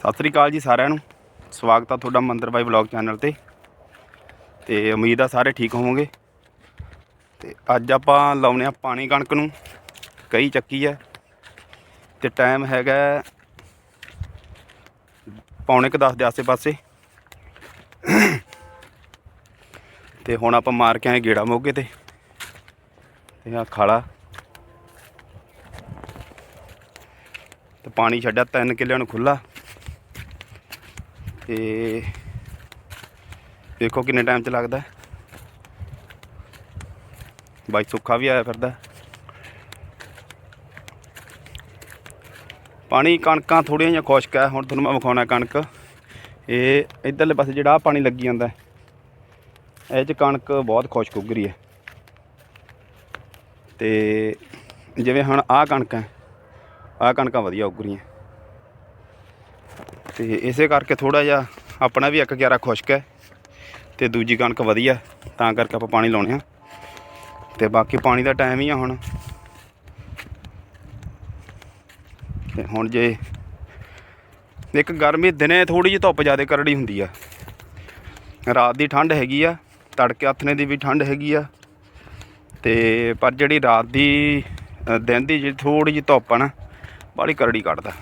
ਸਤਿ ਸ੍ਰੀ ਅਕਾਲ ਜੀ ਸਾਰਿਆਂ ਨੂੰ। ਸਵਾਗਤ ਆ ਤੁਹਾਡਾ ਮੰਦਰ ਬਾਈ ਵਲੌਗ ਚੈਨਲ ਤੇ। ਤੇ ਉਮੀਦ ਆ ਸਾਰੇ ਠੀਕ ਹੋਵੋਗੇ। ਤੇ ਅੱਜ ਆਪਾਂ ਲਾਉਨੇ ਆ ਪਾਣੀ ਕਣਕ ਨੂੰ। ਕਈ ਚੱਕੀ ਹੈ ਤੇ ਟਾਈਮ ਹੈਗਾ ਪੌਣੇ ਕੁ 10 ਦੇ ਆਸੇ-ਪਾਸੇ। ਤੇ ਹੁਣ ਆਪਾਂ ਮਾਰ ਕੇ ਆਏ ਗੇੜਾ ਮੋਗੇ ਤੇ। ਤੇ ਆ ਖਾਲਾ। ਤੇ ਪਾਣੀ ਛੱਡਿਆ 3 ਕਿੱਲਿਆਂ ਨੂੰ ਖੁੱਲਾ ਤੇ ਦੇਖੋ ਕਿੰਨੇ ਟਾਈਮ ਚ ਲੱਗਦਾ ਬਾਈ ਸੁੱਖਾ ਵੀ ਆਇਆ ਫਿਰਦਾ ਪਾਣੀ ਕਣਕਾਂ ਥੋੜੀਆਂ ਜਿਹੀਆਂ ਖੁਸ਼ਕ ਹੈ। ਹੁਣ ਤੁਹਾਨੂੰ ਮੈਂ ਵਿਖਾਉਣਾ ਕਣਕ। ਇਹ ਇਧਰਲੇ ਪਾਸੇ ਜਿਹੜਾ ਆਹ ਪਾਣੀ ਲੱਗੀ ਜਾਂਦਾ ਇਹ ਚ ਕਣਕ ਬਹੁਤ ਖੁਸ਼ਕ ਉੱਗ ਰਹੀ ਹੈ। ਤੇ ਜਿਵੇਂ ਹੁਣ ਆਹ ਕਣਕ ਹੈ, ਆਹ ਕਣਕਾਂ ਵਧੀਆ ਉੱਗ ਰਹੀਆਂ। ਤੇ ਇਸੇ ਕਰਕੇ ਥੋੜਾ ਜਿਹਾ ਆਪਣਾ ਵੀ ਇੱਕ ਗਿਆਰਾ ਖੁਸ਼ਕ ਹੈ ਤੇ ਦੂਜੀ ਕਣਕ ਵਧੀਆ, ਤਾਂ ਕਰਕੇ ਆਪਾਂ ਪਾਣੀ ਲਾਉਣੇ ਆ। ਤੇ ਬਾਕੀ ਪਾਣੀ ਦਾ ਟਾਈਮ ਹੀ ਆ ਹੁਣ। ਤੇ ਹੁਣ ਜੇ ਇੱਕ ਗਰਮੀ ਦਿਨੇ ਥੋੜੀ ਜਿਹੀ ਧੁੱਪ ਜ਼ਿਆਦਾ ਕਰੜੀ ਹੁੰਦੀ ਆ। ਰਾਤ ਦੀ ਠੰਡ ਹੈਗੀ ਆ, ਤੜਕੇ ਹੱਥਨੇ ਦੀ ਵੀ ਠੰਡ ਹੈਗੀ ਆ। ਤੇ ਪਰ ਜਿਹੜੀ ਰਾਤ ਦੀ ਦਿਨ ਦੀ ਜਿਹੜੀ ਥੋੜੀ ਜਿਹੀ ਧੁੱਪ ਆ ਨਾ, ਬਾਹਲੀ ਕਰੜੀ ਕੱਢਦਾ।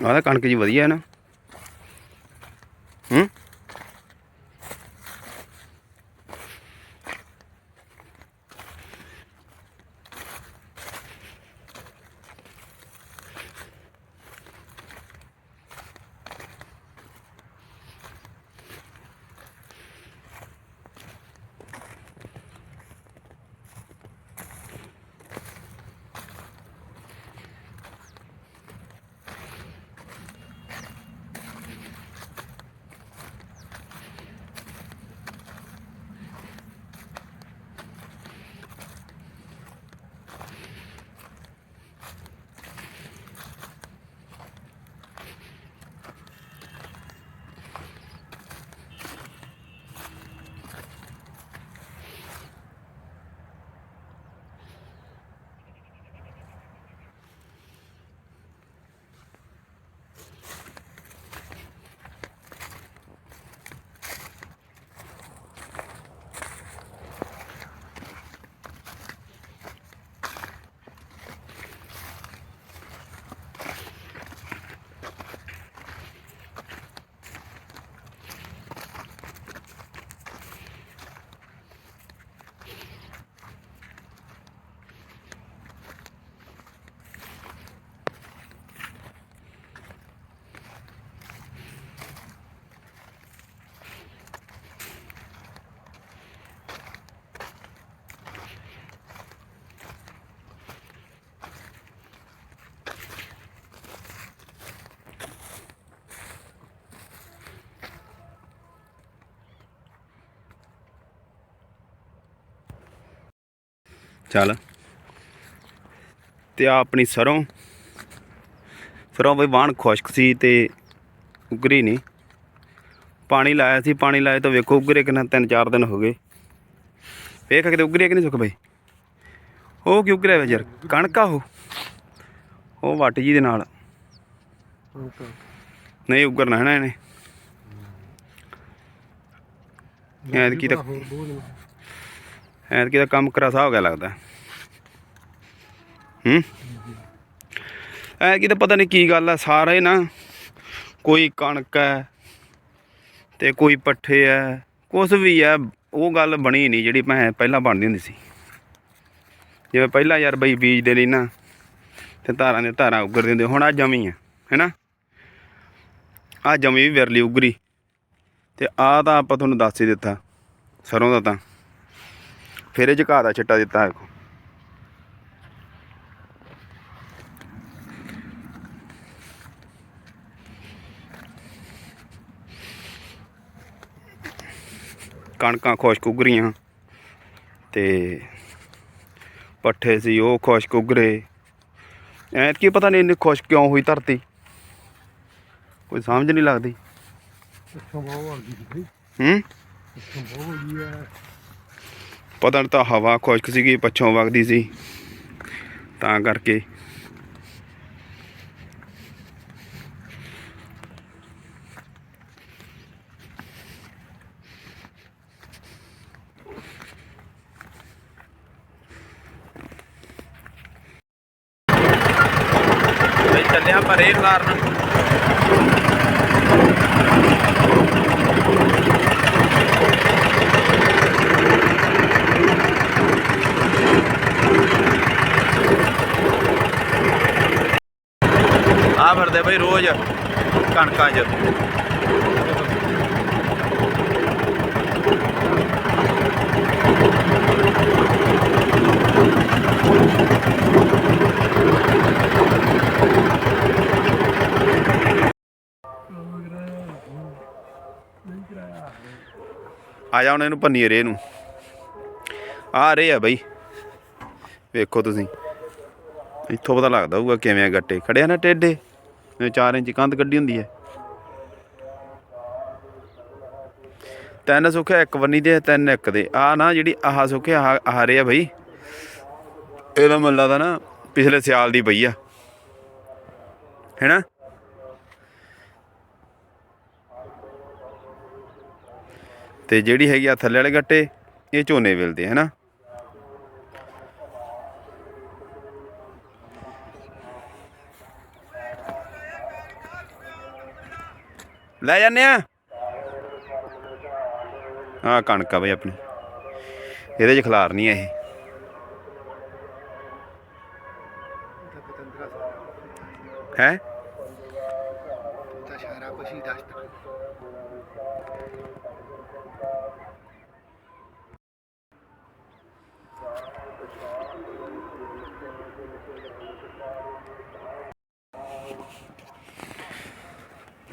ਆਹ ਤਾਂ ਕਣਕ ਜੀ ਵਧੀਆ ਹੈ ਨਾ ਹੂੰ ਚੱਲ। ਤੇ ਆ ਆਪਣੀ ਸਰੋਂ। ਸਰੋਂ ਬਈ ਵਾਣ ਖੁਸ਼ਕ ਸੀ ਤੇ ਉਗਰੀ ਨਹੀਂ ਪਾਣੀ ਲਾਇਆ ਸੀ ਪਾਣੀ ਲਾਏ ਤਾਂ ਵੇਖੋ ਉਗਰੇ ਕਿੰਨਾ ਤਿੰਨ ਚਾਰ ਦਿਨ ਹੋ ਗਏ। ਵੇਖ ਕਿਤੇ ਉਗਰੀ ਕਿ ਨਹੀਂ ਸੁੱਕ ਬਈ? ਉਹ ਕਿਉਂ ਕਰਿਆ ਯਾਰ ਕਣਕਾ ਉਹ। ਉਹ ਵੱਟ ਜੀ ਦੇ ਨਾਲ। ਨਹੀਂ ਉੱਗਰ ਨਾ ਇਹਨੇ। ਐਤਕੀ ਤਾਂ ਐਤਕੀ ਦਾ ਕੰਮ ਕਰਾਸਾ ਹੋ ਗਿਆ ਲੱਗਦਾ। ਹੂੰ? ਐਤਕੀ ਤਾਂ ਪਤਾ ਨਹੀਂ ਕੀ ਗੱਲ ਆ, ਸਾਰੇ ਨਾ ਕੋਈ ਕਣਕ ਹੈ ਤੇ ਕੋਈ ਪੱਠੇ ਹੈ ਕੁਛ ਵੀ ਹੈ ਉਹ ਗੱਲ ਬਣੀ ਨਹੀਂ ਜਿਹੜੀ ਮੈਂ ਪਹਿਲਾਂ ਬਣਦੀ ਹੁੰਦੀ ਸੀ। ਜਿਵੇਂ ਪਹਿਲਾਂ ਯਾਰ ਬਈ ਬੀਜ ਦੇ ਲਈ ਨਾ ਤੇ ਧਾਰਾਂ ਦੇ ਧਾਰਾਂ ਉੱਗਰ ਦਿੰਦੇ ਹੁਣ ਆ ਜਮੀ ਆ ਹੈਨਾ? ਆ ਜਮੀ ਵੀ ਵਿਰਲੀ ਉੱਗਰੀ ਤੇ ਆ ਤਾਂ ਆਪਾਂ ਤੁਹਾਨੂੰ ਦੱਸ ਹੀ ਦਿੱਤਾ, ਸਰੋਂ ਦਾ ਤਾਂ। ਫਿਰ ਇਹ ਚ ਘਾਹ ਦਾ ਛਿੱਟਾ ਦਿੱਤਾ ਹੈ ਕਣਕਾਂ ਖੁਸ਼ਕ ਉੱਗਰੀਆਂ ਤੇ ਪੱਠੇ ਸੀ ਉਹ ਖੁਸ਼ਕ ਉੱਗਰੇ। ਐਤਕੀ ਪਤਾ ਨਹੀਂ ਇੰਨੀ ਖੁਸ਼ਕ ਕਿਉਂ ਹੋਈ ਧਰਤੀ? ਕੋਈ ਸਮਝ ਨਹੀਂ ਲੱਗਦੀ। ਹੂੰ ਪਿੱਛੋਂ ਬਹੁਤ ਵਰਦੀ ਆ ਪਤਾ ਨਹੀਂ ਤਾਂ ਹਵਾ ਖੁਸ਼ਕ ਸੀਗੀ, ਪੱਛੋਂ ਵਗਦੀ ਸੀ। ਤਾਂ ਕਰਕੇ। ਚੱਲਿਆ ਪਰ ਇਹ ਆ ਫਿਰਦੇ ਬਈ ਰੋਜ਼ ਕਣਕਾਂ 'ਚ। ਆ ਜਾ ਹੁਣ ਇਹਨੂੰ ਪੰਨੀਏ ਰੇ ਨੂੰ। ਆ ਰੇ ਆ ਬਈ। ਵੇਖੋ ਤੁਸੀਂ। ਇੱਥੋਂ ਪਤਾ ਲੱਗਦਾ ਹੋਊਗਾ ਕਿਵੇਂ ਆ ਗੱਟੇ। ਖੜਿਆ ਨਾ ਟੇਡੇ 4 ਇੰਚ ਕੰਧ ਕੱਢੀ ਹੁੰਦੀ ਹੈ। ਤਿੰਨ ਸੁੱਖਿਆ ਇੱਕ ਵੰਨੀ ਦੇ ਤਿੰਨ ਇੱਕ ਦੇ। ਆ ਨਾ ਜਿਹੜੀ ਆਹ ਸੁੱਖਿਆ ਆਹ ਆ ਬਈ। ਇਹਦਾ ਮੈਨੂੰ ਲੱਗਦਾ ਨਾ ਪਿਛਲੇ ਸਿਆਲ ਦੀ ਪਈ ਆ। ਹੈਨਾ? ਤੇ ਜਿਹੜੀ ਹੈਗੀ ਆ ਥੱਲੇ ਵਾਲੇ ਗੱਟੇ ਇਹ ਝੋਨੇ ਵੇਲਦੇ ਆ, ਹੈਨਾ? ਲੈ ਜਾਂਦੇ ਆ। ਆ ਕਣਕ ਆ ਬਈ ਆਪਣੀ। ਇਹਦੇ ਚ ਖਲਾਰ ਨਹੀਂ ਆ ਇਹ। ਹੈ? ਸਾਰਾ ਕੁਝ ਹੀ ਦੱਸ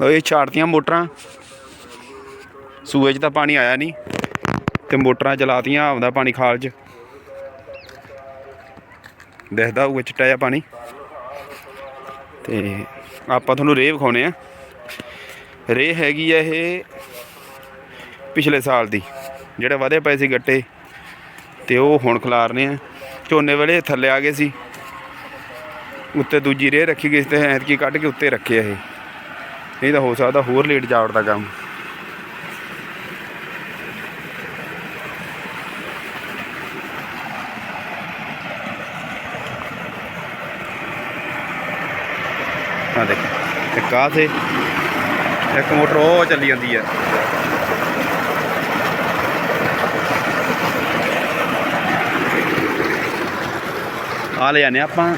ਇਹ ਛਾੜਤੀਆਂ ਮੋਟਰਾਂ। ਸੂਏ 'ਚ ਤਾਂ ਪਾਣੀ ਆਇਆ ਨਹੀਂ ਤੇ ਮੋਟਰਾਂ ਚਲਾਤੀਆਂ ਆਉਂਦਾ ਪਾਣੀ ਖਾਲ 'ਚ। ਦਿਖਦਾ ਉਹ ਚਿੱਟਾ ਜਿਹਾ ਪਾਣੀ। ਤੇ ਆਪਾਂ ਤੁਹਾਨੂੰ ਰੇਹ ਵਿਖਾਉਨੇ ਆ। ਰੇਹ ਹੈਗੀ ਆ ਇਹ ਪਿਛਲੇ ਸਾਲ ਦੀ। ਜਿਹੜੇ ਵਧੇ ਪਏ ਸੀ ਗੱਟੇ ਤੇ ਉਹ ਹੁਣ ਖਿਲਾਰਨੇ ਆ। ਝੋਨੇ ਵੇਲੇ ਥੱਲੇ ਆ ਗਏ ਸੀ। ਉੱਤੇ ਦੂਜੀ ਰੇਹ ਰੱਖੀ ਗਈ ਸੀ ਤੇ ਐਤਕੀ ਕੱਢ ਕੇ ਉੱਤੇ ਰੱਖਿਆ ਇਹ। ਨਹੀਂ ਤਾਂ ਹੋ ਸਕਦਾ ਹੋਰ ਲੇਟ ਜਾ ਜਾਵੜਦਾ ਕੰਮ। ਆ ਦੇਖ, ਇੱਕ ਆ ਤੇ ਇੱਕ ਮੋਟਰ, ਉਹ ਚੱਲੀ ਜਾਂਦੀ ਹੈ ਆ ਲੈ ਜਾਂਦੇ ਆਪਾਂ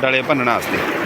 ਡਲੇ ਭੰਨਣ ਵਾਸਤੇ।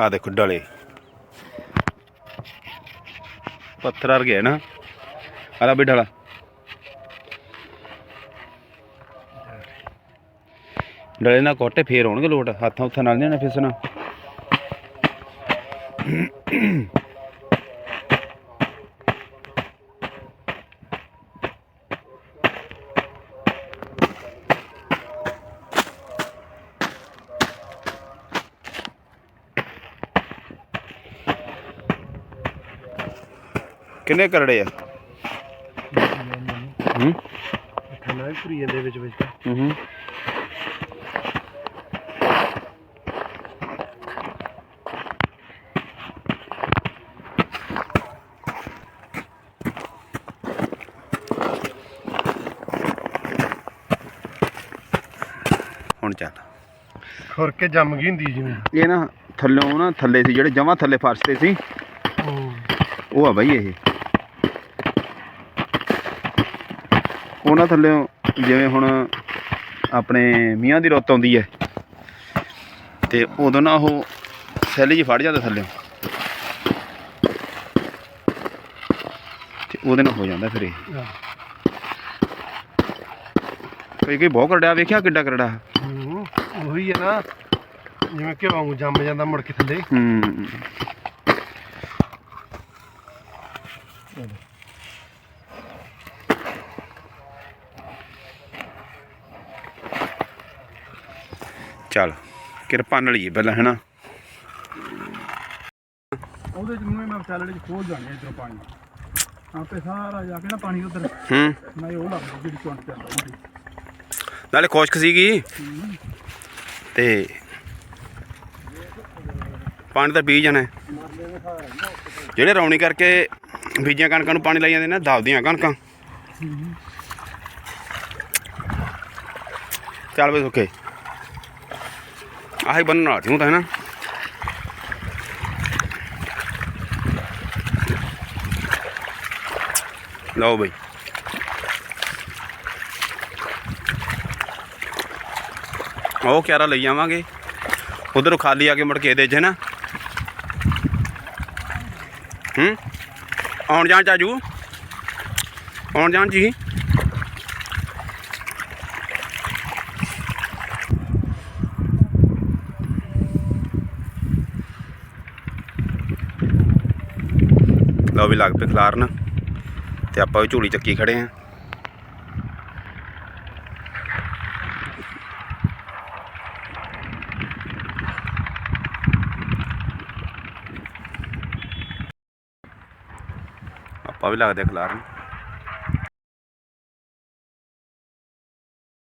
ਆ ਦੇਖੋ ਡਲੇ। ਪੱਥਰ ਆ ਗਿਆ ਨਾ। ਆਲਾ ਵੀ ਡਲਾ। ਡਲੇ ਨਾਲ ਕੋਟੇ ਫੇਰ ਆਉਣਗੇ ਲੋਟ। ਹੱਥਾਂ ਉੱਥਾਂ ਨਾਲ ਨਹੀਂ ਨਾ ਫਿਸਣਾ ਕਿੰਨੇ ਕਰੜੇ ਆ? ਹੂੰ। ਖਾਣਾ ਵੀ ਭਰੀ ਜਾਂਦੇ ਵਿੱਚ ਵਿੱਚ। ਹੂੰ ਹੂੰ ਹੁਣ ਚੱਲ। ਖੁਰ ਕੇ ਜੰਮ ਗਈ ਹੁੰਦੀ ਜਿਵੇਂ। ਇਹ ਨਾ ਥੱਲੋਂ ਨਾ ਥੱਲੇ ਸੀ ਜਿਹੜੇ ਜਮਾਂ ਥੱਲੇ ਫਰਸ਼ ਤੇ ਸੀ। ਉਹ ਆ ਬਾਈ ਇਹ। ਉਹਨਾਂ ਥੱਲੇ ਜਿਵੇਂ ਹੁਣ ਆਪਣੇ ਮੀਆਂ ਦੀ ਰੁੱਤ ਆਉਂਦੀ ਹੈ ਤੇ ਉਦੋਂ ਨਾ ਉਹ ਸੈੱਲ ਜੀ ਫੜ ਜਾਂਦਾ ਥੱਲੇ। ਤੇ ਉਹਦੇ ਨਾਲ ਹੋ ਜਾਂਦਾ ਫਿਰ ਇਹ। ਕੋਈ ਕੋਈ ਬਹੁਤ ਕਰੜਾ ਵੇਖਿਆ ਕਿੱਡਾ ਕਰੜਾ? ਹੂੰ ਉਹੀ ਹੈ ਨਾ ਜਿਵੇਂ ਕਿ ਵਾਂਗੂ ਜੰਮ ਜਾਂਦਾ ਮੁੜ ਕੇ ਥੱਲੇ। ਹੂੰ। ਚੱਲ ਕਿਰਪਾ ਨਾਲ ਹੀ ਪਹਿਲਾਂ ਹੈਨਾ? ਉਹਦੇ ਚ ਮੂੰਹ ਮੈਂ ਚੱਲੜੇ ਚ ਖੋਲ ਜਾਣੇ ਇਧਰੋਂ ਪਾਣੀ। ਆਪੇ ਸਾਰਾ ਜਾ ਕੇ ਨਾ ਪਾਣੀ ਉਧਰ। ਹੂੰ। ਮੈਂ ਉਹ ਲੱਗ ਜਿਹੜੀ ਚੁੰਟ ਚੱਲਦਾ ਨਾਲੇ ਖੁਸ਼ਕ ਸੀਗੀ। ਤੇ ਪਾਣੀ ਪੀ ਜਾਣਾ। ਹੈ। ਜਿਹੜੇ ਰੌਣੀ ਕਰਕੇ ਬੀਜਾਂ ਕਣਕਾਂ ਨੂੰ ਪਾਣੀ ਲਾਈ ਜਾਂਦੇ ਨੇ ਦਬਦੀਆਂ ਕਣਕਾਂ। ਚੱਲ ਬਈ ਓਕੇ ਆਹੀ ਬੰਨਣ ਵਾਲਾ ਸੀ ਹੁਣ ਤਾਂ ਹੈ ਨਾ। ਲਓ ਬਈ। ਉਹ ਕਿਆਰਾ ਲਈ ਜਾਵਾਂਗੇ ਉਧਰੋਂ ਖਾਲੀ ਆ ਕੇ ਮੁੜ ਕੇ ਇਹਦੇ 'ਚ, ਹੈ ਨਾ। ਹੂੰ? ਆਉਣ ਜਾਣ ਚਾਜੂ ਆਉਣ ਜਾਣ ਜੀ। ਲਓ ਵੀ ਲੱਗ ਪਏ ਖਲਾਰਨ। ਤੇ ਆਪਾਂ ਵੀ ਝੂਲੀ ਚੱਕੀ ਖੜੇ ਆਂ। ਆਪਾਂ ਵੀ ਲੱਗਦੇ ਖਲਾਰਨ।